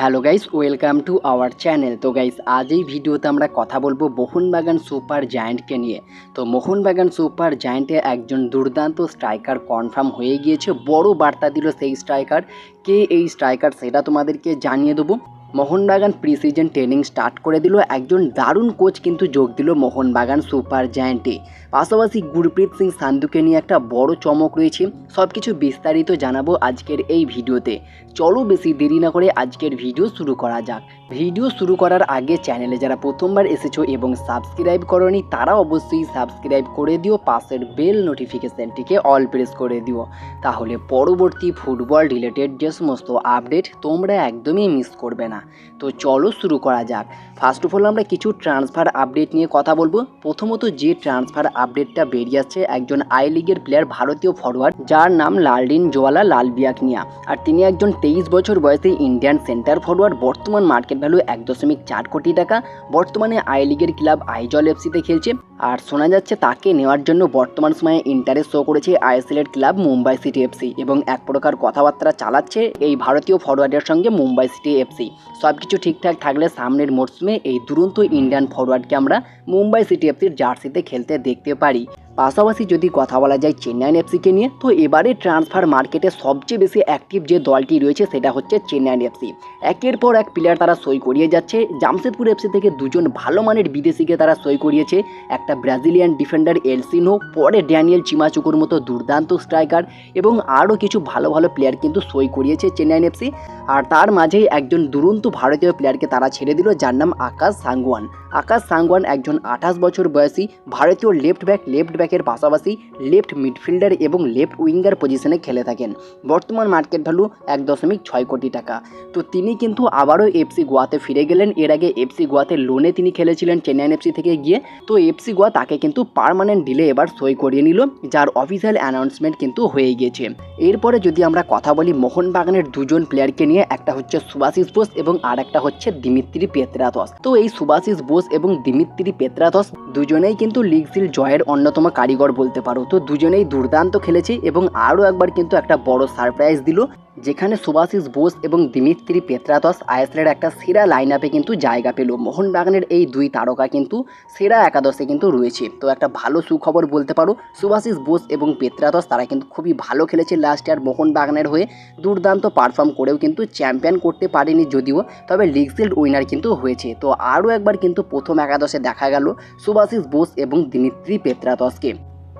Hello guys, welcome to our channel. তো guys, আজ এই ভিডিওতে আমরা কথা বলব মোহনবাগান সুপার জায়েন্টকে নিয়ে। তো মোহনবাগান সুপার জায়েন্টে একজন দুর্দান্ত স্ট্রাইকার কনফার্ম হয়ে গিয়েছে। বড় বার্তা দিল সেই স্ট্রাইকার। কে এই স্ট্রাইকার সেটা তোমাদেরকে জানিয়ে দেবো। Mohun Bagan pre season training start করে দিল। একজন দারুণ কোচ কিন্তু যোগ দিল মোহনবাগান সুপার জায়ান্টে। পাশাপাশি গুরপ্রীত সিং সান্ধুকে নিয়ে একটা বড় চমক রয়েছে। সব কিছু বিস্তারিত জানাব আজকের এই ভিডিওতে। চলো বেশি দেরি না করে আজকের ভিডিও শুরু করা যাক। ভিডিও শুরু করার আগে চ্যানেলে যারা প্রথমবার এসেছ এবং সাবস্ক্রাইব করনি, তারা অবশ্যই সাবস্ক্রাইব করে দিও, পাশের বেল নোটিফিকেশানটিকে অল প্রেস করে দিও। তাহলে পরবর্তী ফুটবল রিলেটেড যে সমস্ত আপডেট তোমরা একদমই মিস করবে না। তো চলো শুরু করা যাক। ফার্স্ট অফ অল আমরা কিছু ট্রান্সফার আপডেট নিয়ে কথা বলব। প্রথমত যে ট্রান্সফার আপডেটটা বেরিয়ে আসছে, একজন আই লিগের প্লেয়ার ভারতীয় ফরওয়ার্ড যার নাম লালডিন জোয়ালা লাল লালবিয়াকনিয়া। আর তিনি একজন তেইশ বছর বয়সী ইন্ডিয়ান সেন্টার ফরওয়ার্ড বর্তমান মার্কেট ভ্যালু এক দশমিক চার কোটি টাকা। বর্তমানে আই লিগের ক্লাব আইজল এফসিতে খেলছে। আর শোনা যাচ্ছে তাকে নেওয়ার জন্য বর্তমান সময়ে ইন্টারেস্ট শো করেছে আইএসএলের ক্লাব মুম্বাই সিটি এফসি এবং এক প্রকার কথাবার্তা চালাচ্ছে এই ভারতীয় ফরোয়ার্ডের সঙ্গে মুম্বাই সিটি এফসি সব কিছু ঠিকঠাক থাকলে সামনের মরশুমে এই দুরন্ত ইন্ডিয়ান ফরোয়ার্ডকে আমরা মুম্বাই সিটি এফসির জার্সিতে খেলতে দেখতে পারি। পাশাপাশি যদি কথা বলা যায় চেন্নাইন এফসিকে নিয়ে, তো এবারে ট্রান্সফার মার্কেটে সবচেয়ে বেশি অ্যাক্টিভ যে দলটি রয়েছে সেটা হচ্ছে চেন্নাইন এফসি। একের পর এক প্লেয়ার তারা সই করিয়ে যাচ্ছে। জামশেদপুর এফসি থেকে দুজন ভালো মানের বিদেশিকে তারা সই করিয়েছে। একটা ব্রাজিলিয়ান ডিফেন্ডার এলসিনো, পরে ড্যানিয়েল চিমাচুকুর মতো দুর্দান্ত স্ট্রাইকার এবং আরও কিছু ভালো ভালো প্লেয়ার কিন্তু সই করিয়েছে চেন্নাইন এফসি। আর তার মাঝেই একজন দুরন্ত ভারতীয় প্লেয়ারকে তারা ছেড়ে দিল, যার নাম আকাশ সাংওয়ান আকাশ সাংওয়ান একজন আঠাশ বছর বয়সী ভারতীয় লেফট ব্যাক লেফট ব্যাকের পাশাপাশি লেফট মিডফিল্ডার এবং লেফট উইঙ্গার পজিশনে খেলে থাকেন। বর্তমান মার্কেট ভ্যালু এক দশমিক ছয় কোটি টাকা। তো তিনি কিন্তু আবারও এফসি গোয়াতে ফিরে গেলেন। এর আগে এফসি গোয়াতে লোনে তিনি খেলেছিলেন চেন্নাইন এফসি থেকে গিয়ে। তো এফসি গোয়া তাকে কিন্তু পারমানেন্ট ডিলে এবার সই করিয়ে নিল, যার অফিসিয়াল অ্যানাউন্সমেন্ট কিন্তু হয়ে গিয়েছে এরপরে যদি আমরা কথা বলি মোহনবাগানের দুজন প্লেয়ারকে নিয়ে, একটা হচ্ছে সুভাশিস বোস এবং আর একটা হচ্ছে দিমিত্রি পেত্রাতস। তো এই সুভাশিস বোস এবং দিমিত্রি পেত্রাতস দুজনেই কিন্তু লিগ সিল জয়ের অন্যতম কারিগর বলতে পারো। তো দুজনেই দুর্দান্ত খেলেছে এবং আরও একবার কিন্তু একটা বড় সারপ্রাইজ দিল। যেখানে সুভাশিস বোস এবং দিমিত্রি পেত্রাতস আইএসএলের একটা সেরা লাইন আপে কিন্তু জায়গা পেল। মোহনবাগানের এই দুই তারকা কিন্তু সেরা একাদশে কিন্তু রয়েছে। তো একটা ভালো সুখবর বলতে পারো সুভাশিস বোস এবং পেত্রাতস তারা কিন্তু খুবই ভালো খেলেছে লাস্ট ইয়ার মোহনবাগানের হয়ে। দুর্দান্ত পারফর্ম করেও কিন্তু চ্যাম্পিয়ন করতে পারেনি যদিও, তবে লিগ শিল্ড উইনার কিন্তু হয়েছে। তো আরও একবার কিন্তু প্রথম একাদশে দেখা গেল সুভাশিস বোস এবং দিমিত্রি পেত্রাতসকে।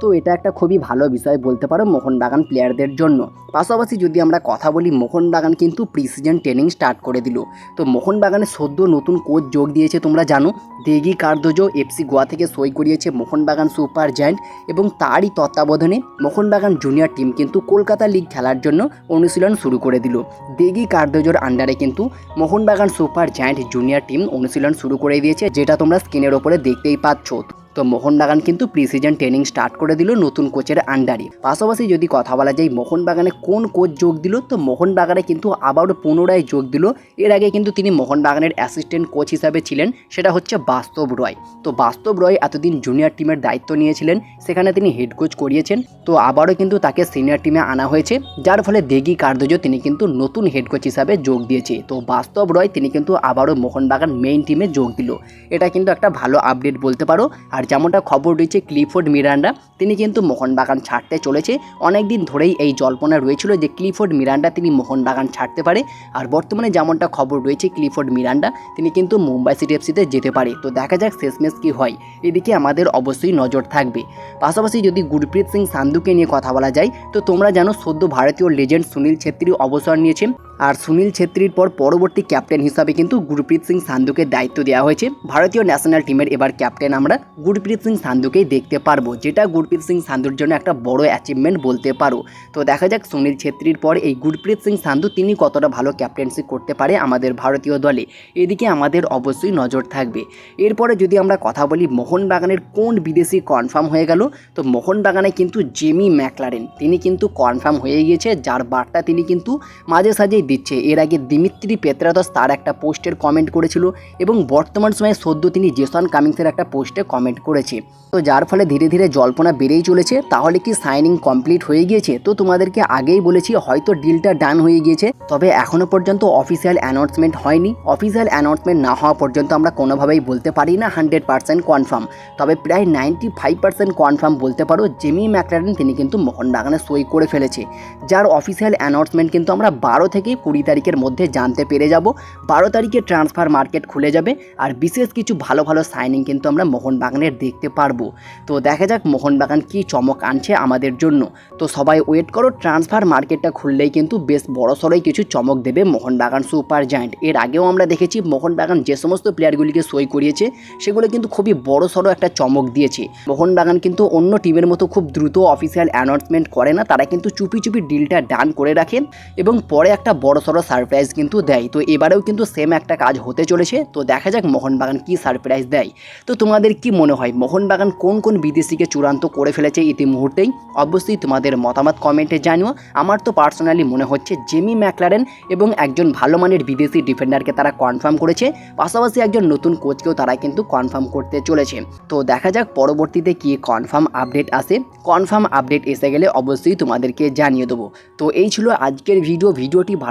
তো এটা একটা খুবই ভালো বিষয় বলতে পারো মোহনবাগান প্লেয়ারদের জন্য। পাশাপাশি যদি আমরা কথা বলি মোহনবাগান কিন্তু প্রি সিজন ট্রেনিং স্টার্ট করে দিল। তো মোহনবাগানে সদ্য নতুন কোচ যোগ দিয়েছে তোমরা জানো, দেগি কার্দোজো এফসি গোয়া থেকে সই করিয়েছে মোহনবাগান সুপার জায়ান্ট এবং তারই তত্ত্বাবধানে মোহনবাগান জুনিয়র টিম কিন্তু কলকাতা লিগ খেলার জন্য অনুশীলন শুরু করে দিল। দেগি কার্দোজোর আন্ডারে কিন্তু Mohun Bagan super giant junior team অনুশীলন শুরু করে দিয়েছে, যেটা তোমরা স্ক্রিনের ওপরে দেখতেই পাচ্ছ। তো মোহনবাগান কিন্তু প্রি সিজন ট্রেনিং স্টার্ট করে দিল নতুন কোচের আন্ডারে পাশাপাশি যদি কথা বলা যায় মোহনবাগানে কোন কোচ যোগ দিল, তো মোহনবাগানে কিন্তু আবারও পুনরায় যোগ দিল। এর আগে কিন্তু তিনি মোহনবাগানের অ্যাসিস্ট্যান্ট কোচ হিসাবে ছিলেন, সেটা হচ্ছে বাস্তব রয়। তো বাস্তব রয় এতদিন জুনিয়র টিমের দায়িত্ব নিয়েছিলেন, সেখানে তিনি হেড কোচ করিয়েছেন। তো আবারও কিন্তু তাকে সিনিয়র টিমে আনা হয়েছে, যার ফলে দেগি কার্দজ তিনি কিন্তু নতুন হেড কোচ হিসাবে যোগ দিয়েছে। তো বাস্তব রয় তিনি কিন্তু আবারও মোহনবাগান মেইন টিমে যোগ দিল। এটা কিন্তু একটা ভালো আপডেট বলতে পারো। আর যেমনটা খবর রয়েছে ক্লিফোর্ড মিরান্ডা, তিনি কিন্তু মোহনবাগান ছাড়তে চলেছে। অনেক দিন ধরেই এই জল্পনা রয়েছিল যে ক্লিফোর্ড মিরান্ডা তিনি মোহনবাগান ছাড়তে পারে। আর বর্তমানে যেমনটা খবর রয়েছে ক্লিফোর্ড মিরান্ডা, তিনি কিন্তু মুম্বাই সিটি এফসিতে যেতে পারে। তো দেখা যাক শেষমেশ কী হয়। এদিকে আমাদের অবশ্যই নজর থাকবে। পাশাপাশি যদি গুরপ্রীত সিং সান্ধুকে নিয়ে কথা বলা যায়, তো তোমরা জানো সদ্য ভারতীয় লেজেন্ড সুনীল ছেত্রী অবসর নিয়েছে। আর সুনীল ছেত্রীর পর পরবর্তী ক্যাপ্টেন হিসাবে কিন্তু গুরপ্রীত সিং সান্ধুকে দায়িত্ব দেওয়া হয়েছে। ভারতীয় ন্যাশনাল টিমের এবার ক্যাপ্টেন আমরা গুরপ্রীত সিং সান্ধুকেই দেখতে পারব, যেটা গুরপ্রীত সিং সান্ধুর জন্য একটা বড় অ্যাচিভমেন্ট বলতে পারো। তো দেখা যাক সুনীল ছেত্রীর পর এই গুরপ্রীত সিং সান্ধু তিনি কতটা ভালো ক্যাপ্টেন্সি করতে পারে আমাদের ভারতীয় দলে। এদিকে আমাদের অবশ্যই নজর থাকবে। এরপরে যদি আমরা কথা বলি, মোহনবাগানের কোন বিদেশি কনফার্ম হয়ে গেল? তো মোহনবাগানে কিন্তু জেমি ম্যাকলারেন, তিনি কিন্তু কনফার্ম হয়ে গিয়েছে, যার বার্তা তিনি কিন্তু মাঝে সাঝে দিচ্ছে। এর আগে দিমিত্রি পেত্রাদস তার একটা পোস্টের কমেন্ট করেছিল এবং বর্তমান সময়ে সদ্য তিনি জেসন কামিংসের একটা পোস্টে কমেন্ট করেছে। তো যার ফলে ধীরে ধীরে জল্পনা বেড়েই চলেছে। তাহলে কি সাইনিং কমপ্লিট হয়ে গিয়েছে? তো তোমাদেরকে আগেই বলেছি, হয়তো ডিলটা ডান হয়ে গিয়েছে। তবে এখনও পর্যন্ত অফিসিয়াল অ্যানাউন্সমেন্ট হয়নি। অফিসিয়াল অ্যানাউন্সমেন্ট না হওয়া পর্যন্ত আমরা কোনোভাবেই বলতে পারি না হান্ড্রেড পার্সেন্ট কনফার্ম তবে প্রায় নাইনটি ফাইভ পার্সেন্ট কনফার্ম বলতে পারো জেমি ম্যাকলারেন তিনি কিন্তু মোহনবাগানে সই করে ফেলেছে। যার অফিসিয়াল অ্যানাউন্সমেন্ট কিন্তু আমরা বারো থেকে কুড়ি তারিখের মধ্যে জানতে পেরে যাব। বারো তারিখে ট্রান্সফার মার্কেট খুলে যাবে আর বিশেষ কিছু ভালো ভালো সাইনিং কিন্তু আমরা মোহনবাগানের দেখতে পারব। তো দেখা যাক মোহনবাগান কি চমক আনছে আমাদের জন্য। তো সবাই ওয়েট করো ট্রান্সফার মার্কেটটা খুললেই কিন্তু বেশ বড় সড়োই কিছু চমক দেবে মোহনবাগান সুপার জায়েন্ট এর আগেও আমরা দেখেছি মোহনবাগান যে সমস্ত প্লেয়ারগুলিকে সই করিয়েছে, সেগুলো কিন্তু খুবই বড় সড়ো একটা চমক দিয়েছে। মোহনবাগান কিন্তু অন্য টিমের মতো খুব দ্রুত অফিসিয়াল অ্যানাউন্সমেন্ট করে না, তারা কিন্তু চুপি চুপি ডিলটা ডান করে রাখেন এবং পরে একটা বড় সড়ো সারপ্রাইজ কিন্তু দেয়। তো এবারেও কিন্তু সেম একটা কাজ হতে চলেছে। তো দেখা যাক মোহনবাগান কি সারপ্রাইজ দেয়। তো তোমাদের কি মনে হয়? মোহনবাগান কোন কোন বিদেশিকে চূড়ান্ত করে ফেলেছে ইতিমুহূর্তেই অবশ্যই তোমাদের মতামত কমেন্টে জানিও। আমার তো পার্সোনালি মনে হচ্ছে জেমি ম্যাকলারেন এবং একজন ভালো মানের বিদেশি ডিফেন্ডারকে তারা কনফার্ম করেছে। পাশাপাশি একজন নতুন কোচকেও তারা কিন্তু কনফার্ম করতে চলেছে। তো দেখা যাক পরবর্তীতে কি কনফার্ম আপডেট আসে। কনফার্ম আপডেট এসে গেলে অবশ্যই তোমাদেরকে জানিয়ে দেবো। তো এই ছিল আজকের ভিডিও ভিডিওটি